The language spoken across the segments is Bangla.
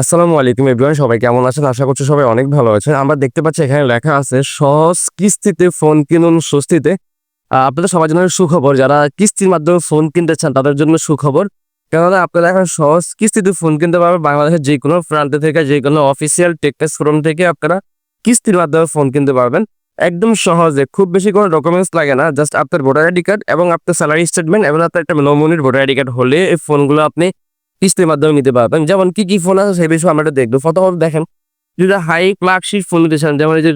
আসসালামু আলাইকুম এভরিওয়ান, সবাই কেমন আছেন? আশা করছি সবাই অনেক ভালো আছেন। আমরা দেখতে পাচ্ছি এখানে লেখা আছে, সহজ কিস্তিতে ফোন কিনুন স্বস্তিতে। আপনাদের সবার জন্য সুখবর, যারা কিস্তির মাধ্যমে ফোন কিনতে চান, তাদের জন্য সুখবর। কেননা আপনারা এখন সহজ কিস্তিতে ফোন কিনতে পারবেন বাংলাদেশের যে কোনো প্রান্ত থেকে যে কোনো অফিসিয়াল টেকটাস ফোরম থেকে আপনারা কিস্তির মাধ্যমে ফোন কিনতে পারবেন। একদম সহজে, খুব বেশি কোনো ডকুমেন্টস লাগে না জাস্ট আপনার ভোটার আইডি কার্ড এবং আপনার স্যালারি স্টেটমেন্ট এবং আপনার একটা নমুনির ভোটার আইডি কার্ড হলে এই ফোনগুলো আপনি কিস্তির মাধ্যমে নিতে পারবেন। যেমন কি কি ফোন আছে সেই বিষয়ে আমরা একটু দেখব। প্রথমত দেখেন যদি হাই ফ্ল্যাগশিপ ফোন নিতে চান, যেমন এই যে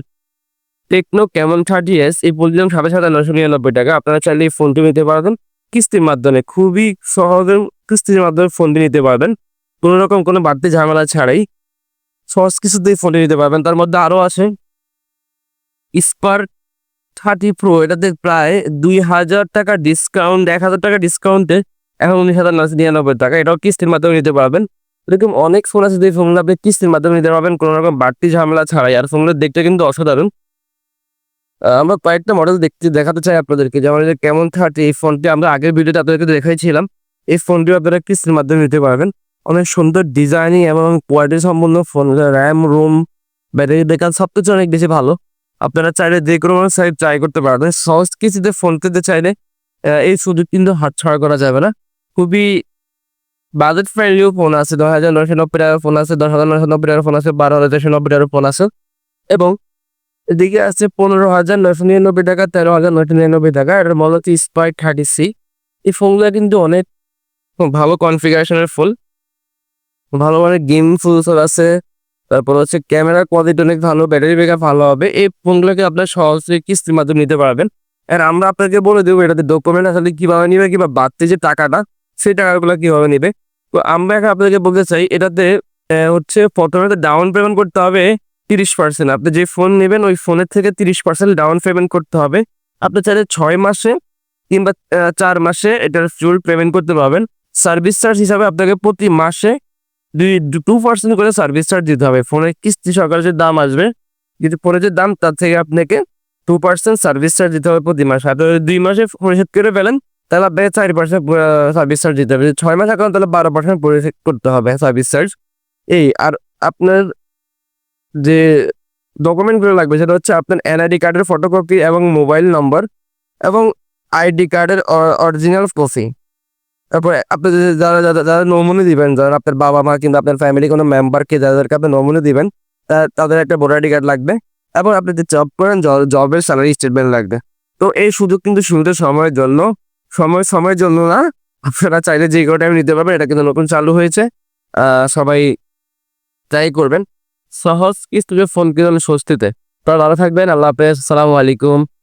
টেকনো ক্যামন থার্টি এস এই বলছিলাম সাড়ে সাত নশো নিরানব্বই টাকা। আপনারা চাইলে এই ফোনটি নিতে পারবেন। কিস্তির মাধ্যমে, খুবই সহজে কিস্তির মাধ্যমে ফোনটি নিতে পারবেন। কোনো রকম কোনো বাড়তি ঝামেলা ছাড়াই সহজ কিছুতেই ফোনটি নিতে পারবেন। তার মধ্যে আরও আছে স্পার থার্টি প্রো এটাতে প্রায় দুই হাজার টাকা ডিসকাউন্ট এক হাজার টাকা ডিসকাউন্টে এখন উনিশ হাজার নশো নিরানব্বই টাকা। এটাও কিস্তির মাধ্যমে নিতে পারবেন। এরকম অনেক ফোন আছে যে ফোনগুলো আপনি কিস্তির মাধ্যমে নিতে পারবেন। কোনো রকম বাড়তি ঝামেলা ছাড়াই। আর ফোনগুলো দেখতে কিন্তু অসাধারণ। আমরা কয়েকটা মডেল দেখতে, দেখাতে চাই আপনাদেরকে। যেমন কেমন থার্টি এই ফোনটি আমরা আগের ভিডিওতে আপনাদেরকে দেখাইছিলাম। এই ফোনটি আপনারা কিস্তির মাধ্যমে নিতে পারবেন। অনেক সুন্দর ডিজাইনিং এবং কোয়ালিটি সম্পন্ন phone RAM ROM battery backup সব কিছু অনেক বেশি ভালো। আপনারা চাইলে যে কোনো সাইড ট্রাই করতে পারবেন। সহজ কিস্তিতে ফোন কিনতে চাইলে এই সুযোগ কিন্তু হাত ছাড়া করা যাবে না। খুবই বাজেট ফ্রেন্ডলিও ফোন আছে, দশ হাজার নশো নব্বই টাকার ফোন আছে, দশ হাজার নশো নব্বই টাকার ফোন আছে, বারো হাজার চারশো নব্বই টাকার ফোন আছে। এবং এদিকে আছে পনেরো হাজার নশো নিরানব্বই টাকা, তেরো হাজার নশো নিরানব্বই টাকা এটার মূলত হচ্ছে স্পাই থার্টি সি এই ফোনগুলো কিন্তু অনেক ভালো কনফিগারেশনের ফুল ভালো মানে গেম ফুলসব আছে, তারপর হচ্ছে ক্যামেরা কোয়ালিটি অনেক ভালো ব্যাটারি ব্যাকআপ ভালো হবে। এই ফোনগুলোকে আপনার সহজে কিস্তির মাধ্যমে নিতে পারবেন। আর আমরা আপনাকে বলে দেবো এটাতে ডকুমেন্ট আসলে কীভাবে নিবে কিংবা বাড়তি যে টাকাটা সেই টাকাগুলো কীভাবে নেবে? তো আমরা এখন আপনাদেরকে বলতে চাই, এটাতে হচ্ছে প্রথমে ডাউন পেমেন্ট করতে হবে তিরিশ পার্সেন্ট আপনি যে ফোন নেবেন, ওই ফোনের থেকে তিরিশ পার্সেন্ট ডাউন পেমেন্ট করতে হবে। আপনি চাইলে ছয় মাসে কিংবা চার মাসে এটার ফুল পেমেন্ট করতে পারবেন। সার্ভিস চার্জ হিসাবে আপনাকে প্রতি মাসে দুই টু পার্সেন্ট করে সার্ভিস চার্জ দিতে হবে। ফোনের কিস্তি সরকারের যে দাম আসবে, কিন্তু ফোনের যে দাম, তার থেকে আপনাকে টু পার্সেন্ট সার্ভিস চার্জ দিতে হবে প্রতি মাসে। আপনি দুই মাসে ফোন পরিশোধ করে ফেলেন তাহলে আপনাকে চার পার্সেন্ট সার্ভিস চার্জ দিতে হবে। ছয় মাস এখন তাহলে বারো পার্সেন্ট করতে হবে সার্ভিস চার্জ এই, আর আপনার যে ডকুমেন্টগুলো লাগবে, সেটা হচ্ছে আপনার এনআইডি কার্ডের ফটোকপি এবং মোবাইল নম্বর এবং আইডি কার্ডের অরিজিনাল কপি তারপরে আপনি যারা যারা নমুনি দিবেন, যারা আপনার বাবা মা কিংবা আপনার ফ্যামিলি কোনো মেম্বারকে যাদেরকে আপনি নমুনি দিবেন তাদের একটা ভোটার আইডি কার্ড লাগবে এবং আপনি যে জব করেন জবের স্যালারি স্টেটমেন্ট লাগবে। তো এই সুযোগ কিন্তু সীমিত সময়ের জন্য সময়, সময়ের জন্য না। আপনারা চাইলে যে কোনো টাইম নিতে পারবেন। এটা কিন্তু নতুন চালু হয়েছে। সবাই তাই করবেন। সহজ কিস্তুকে ফোন কিনুন স্বস্তিতে। তারা ভালো থাকবেন। আল্লাহ হাফেজ। আসসালামু আলাইকুম।